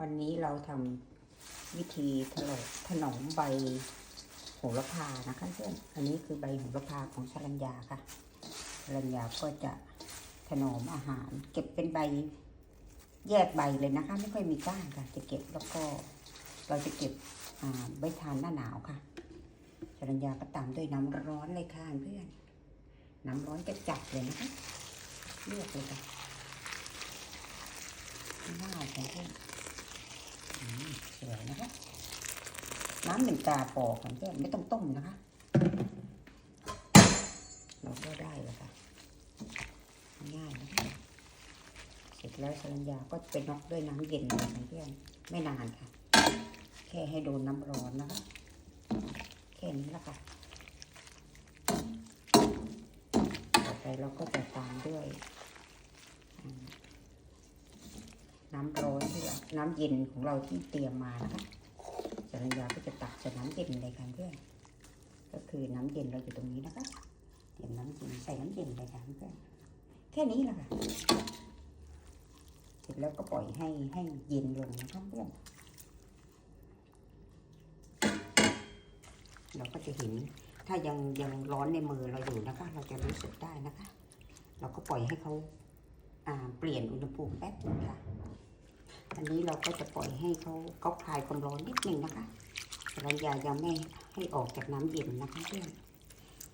วันนี้เราทำวิธีถลกถนอมใบโหระพานะคะเพื่อนอันนี้คือใบโหระพาของสรัญญาค่ะสรัญญาก็จะถนอมอาหาร เก็บเป็นใบแยกใบเลยนะคะ ไม่ค่อยมีก้านค่ะ จะเก็บแล้วก็เราจะเก็บอ่าไว้ทานหน้าหนาวค่ะสรัญญาก็ตามด้วยน้ำร้อนเลยค่ะเพื่อน น้ำร้อนจะจัดเลยนะคะเลือกเลยค่ะง่ายค่ะเพื่อนอืม วยนะคะ น้ำหนึ่งกาพอค่ะเพื่อนไม่ต้องต้มนะคะ เราก็ได้แล้วค่ะ ง่ายนะคะ เสร็จแล้วสัญญาก็จะเป็นน็อกด้วยน้ำเย็นเลยค่ะเพื่อนไม่นานค่ะ แค่ให้โดนน้ำร้อนนะคะ แค่นี้ละค่ะ ต่อไปเราก็จะตามด้วย น้ำร้อนที่เน้ำเย็นของเราที่เตรียมมานะคะสรัญญาก็จะตักใส่น้ำเย็นเลยค่ะเพื่อน ก็คือน้ำเย็นเราอยู่ตรงนี้นะคะเตรียมน้ำเย็นใส่น้ำเย็นเลยค่ะเพื่อน แค่นี้แหละค่ะ เสร็จแล้วก็ปล่อยให้ให้เย็นลงนะคะเพื่อน เราก็จะเห็นถ้ายังยังร้อนในมือเราอยู่นะคะ เราจะรู้สึกได้นะคะ เราก็ปล่อยให้เขาอ่าเปลี่ยนอุณหภูมิแป๊บนึงค่ะ อันนี้เราก็จะปล่อยให้เขาเขาคลายความร้อนนิดนึงนะคะสรัญญายังไม่ให้ออกจากน้ำเย็นนะคะเพื่อน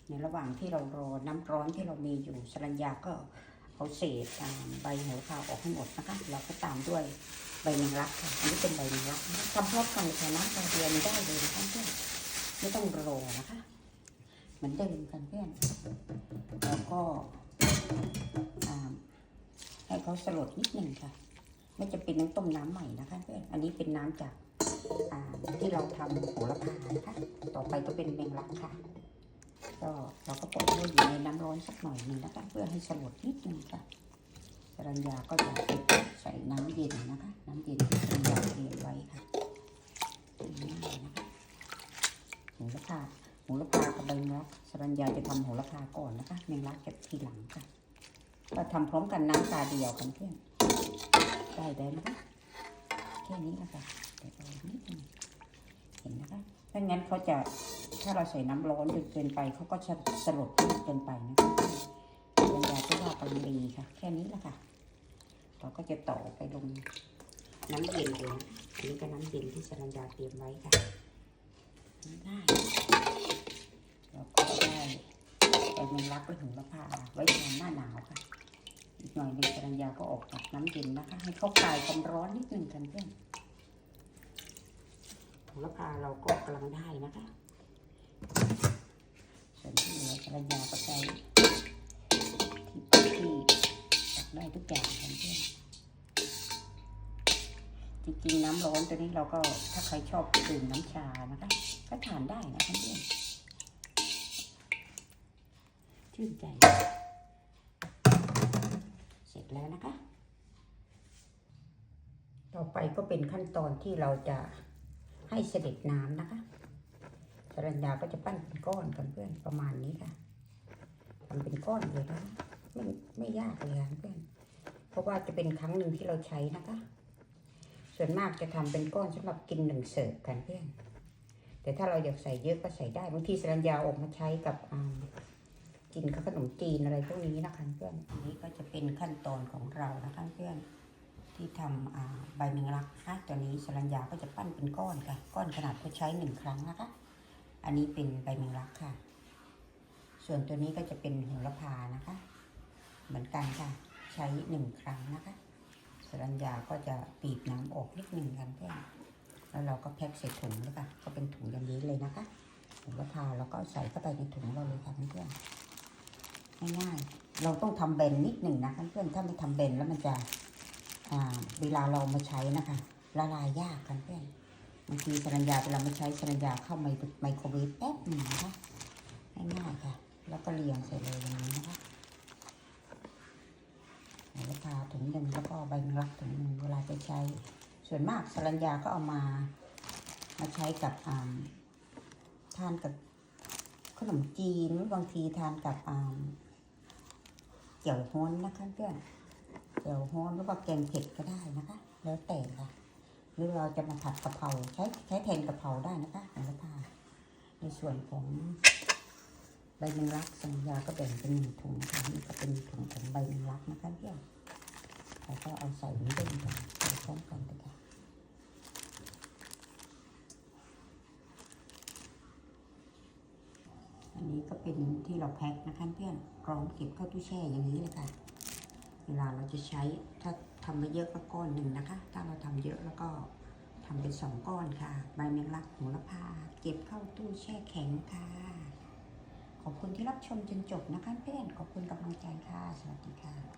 ในระหว่างที่เรารอน้ำร้อนที่เรามีอยู่สรัญญาก็เอาเศษใบโหระพาออกให้หมดนะคะ เราก็ตามด้วยใบแมงลักค่ะอันนี้เป็นใบแมงลักนะคะทำพร้อมกันค่ะน้ำตาเดียวนี้ได้เลยนะคะเพื่อนไม่ต้องรอนะคะ เหมือนเดิมกันเพื่อนแล้วก็ให้เขาสลดนิดหนึ่งค่ะ ไม่จะเป็นน้ำต้มน้ำใหม่นะคะเพื่อนอันนี้เป็นน้ำจากที่เราทำโหระพานะคะต่อไปก็เป็นแมงลักค่ะก็เราก็ปล่อยให้อยู่ในน้ำร้อนสักหน่อยนึงนะคะเพื่อให้สลดนิดนึงค่ะสรัญญาก็จะใส่น้ำเย็นนะคะ น้ำเย็นที่รัญญาเตรียมไว้ค่ะง่ายนะคะโหระพาโหระพากับใบแมงลักสรัญญาจะทำโหระพาก่อนนะคะแมงลักจะทีหลังค่ะก็ทำพร้อมกันน้ำตาเดียวกันเพื่อน ได้แล้วนะคะแค่นี้นะคะเดี๋ยวเรานิดนึงเห็นนะคะถ้างั้นเขาจะถ้าเราใส่น้ำร้อนจนเกินไปเขาก็จะสลดเกินไปนะคะบรรยาก็ว่ากำลังดีค่ะ แค่นี้แหละค่ะเราก็จะต่อไปลงน้ำเย็นเลยนะอันนี้ก็น้ำเย็นที่สรัญญาเตรียมไว้ค่ะง่ายๆเราก็ได้ไอ้แมงลักไว้ถึงมะพร้าไว้ทานหน้าหนาวค่ะ อีกหน่อยหนึ่งสรัญญาก็ออกจากน้ำเย็นนะคะ ให้เขาคลายความร้อนนิดหนึ่งกันเพื่อนโหระพาเราก็กำลังได้นะคะส่วนที่เหลือสรัญญาก็ใช้ที่ที่ตักได้ทุกอย่างกันเพื่อนจริงๆน้ำร้อนตัวนี้เราก็ถ้าใครชอบดื่มน้ำชานะคะ ก็ทานได้นะเพื่อนชื่นใจ แล้วนะคะ ต่อไปก็เป็นขั้นตอนที่เราจะให้เสด็จน้ำนะคะสรัญญาก็จะปั้นเป็นก้อนกันเพื่อนประมาณนี้ค่ะทำเป็นก้อนเลยนะไม่ไม่ยากเลยค่ะเพื่อน เพราะว่าจะเป็นครั้งหนึ่งที่เราใช้นะคะ ส่วนมากจะทำเป็นก้อนสำหรับกินหนึ่งเสิร์ฟกันเพื่อน แต่ถ้าเราอยากใส่เยอะก็ใส่ได้บางทีสรัญญาออกมาใช้กับอ่า กินกับขนมจีนอะไรพวกนี้นะคะเพื่อนอันนี้ก็จะเป็นขั้นตอนของเรานะคะเพื่อนที่ทำใบแมงลักนะตัวนี้สรัญญาก็จะปั้นเป็นก้อนค่ะ ก้อนขนาดพอใช้หนึ่งครั้งนะคะ อันนี้เป็นใบแมงลักค่ะ ส่วนตัวนี้ก็จะเป็นโหระพานะคะ เหมือนกันค่ะ ใช้หนึ่งครั้งนะคะสรัญญาก็จะบีบน้ำออกนิดหนึ่งกันเพื่อนแล้วเราก็แพ็คใส่ถุงแล้วค่ะ ก็เป็นถุงอย่างนี้เลยนะคะโหระพาแล้วก็ใส่เข้าไปในถุงเราเลยค่ะเพื่อน ง่ายๆ เราต้องทำเบนนิดหนึ่งนะเพื่อนๆถ้าไม่ทำเบนแล้วมันจะเวลาเรามาใช้นะคะ ละลายยากกันเพื่อนบางทีสรัญญาเวลามาใช้สรัญญาเข้าไมโครไมโครเวฟแป๊บหนึ่งนะคะง่ายๆค่ะ แล้วก็เรียงใส่เลยอย่างนี้นะคะโหระพาถุงหนึ่งแล้วก็ใบรักถุงหนึ่งเวลาไปใช้ ส่วนมากสรัญญาก็เอามามาใช้กับทานกับขนมจีนหรือบางทีทานกับ เจียวฮ้อนนะคะเพื่อนเจียวฮ้อนหรือว่าแกงเผ็ดก็ได้นะคะ แล้วแต่ค่ะเรือเราจะมาผัดกะเพราใช้ใช้แทนกะเพราได้นะคะโหระพาในส่วนของใบแมงลักสัญญาก็แบ่งเป็นหนึ่งถุงค่ะนี่ก็เป็นถุงของใบแมงลักนะคะเพื่อนแล้วก็เอาใส่เหมือนเดิมค่ะใส่พร้อมกันเลยค่ะ อั นี้ก็เป็นที่เราแพ็คนะคะเพื่อนกรองเก็บเข้าตู้แช่อย่างนี้เลยค่ะ เวลาเราจะใช้ถ้าทำไม่เยอะก็ก้อนหนึ่งนะคะ ถ้าเราทำเยอะแล้วก็ทำเป็นสองก้อนค่ะ ใบแมงลักโหระพาเก็บเข้าตู้แช่แข็งค่ะ ขอบคุณที่รับชมจนจบนะคะเพื่อนขอบคุณกำลังใจค่ะ สวัสดีค่ะ